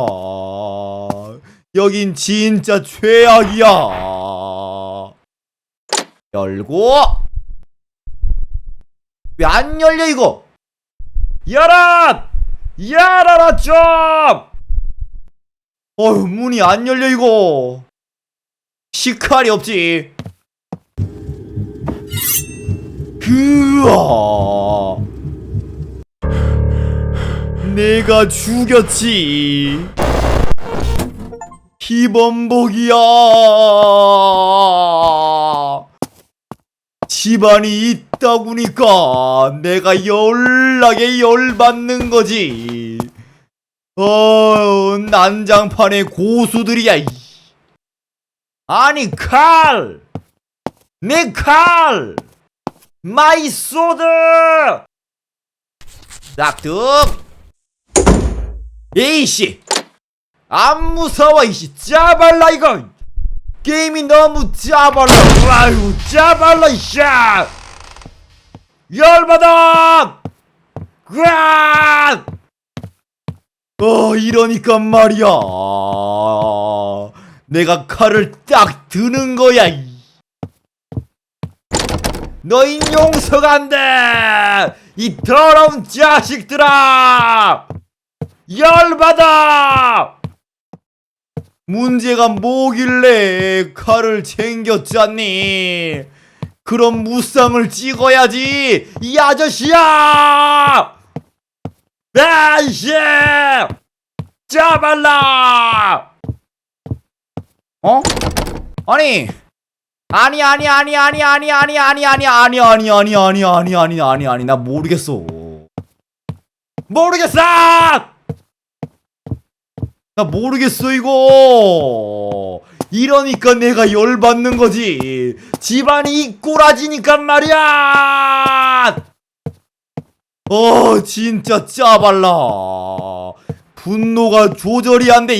우와! 여긴 진짜 최악이야! 열고! 왜 안 열려 이거? 열어! 열어라 좀! 어휴 문이 안 열려 이거. 시칼이 없지. 그아 내가 죽였지 희범복이야 집안이 있다구니까 내가 열나게 열받는 거지 어 난장판의 고수들이야 이. 아니 칼! 내 칼! 마이 소드! 낙득! 에이씨! 안 무서워 이씨 짜발라 이거! 게임이 너무 짜발라 아유 짜발라 이씨! 열받아! 으아! 어 이러니까 말이야 내가 칼을 딱 드는 거야 이. 너흰 용서가 안 돼! 이 더러운 자식들아! 열받아! 문제가 뭐길래 칼을 챙겼잖니? 그럼 무쌍을 찍어야지! 이 아저씨야! 아이씨! 짜발라! 어? 아니! 아니 아니 아니 아니 아니 아니 아니 아니 아니 아니 아니 아니 아니 아니 아니 아니 나 모르겠어 모르겠어 나 모르겠어 이거. 이러니까 내가 열받는 거지. 집안이 이 꼬라지니까 말이야. 어 진짜 짜발라. 분노가 조절이 안돼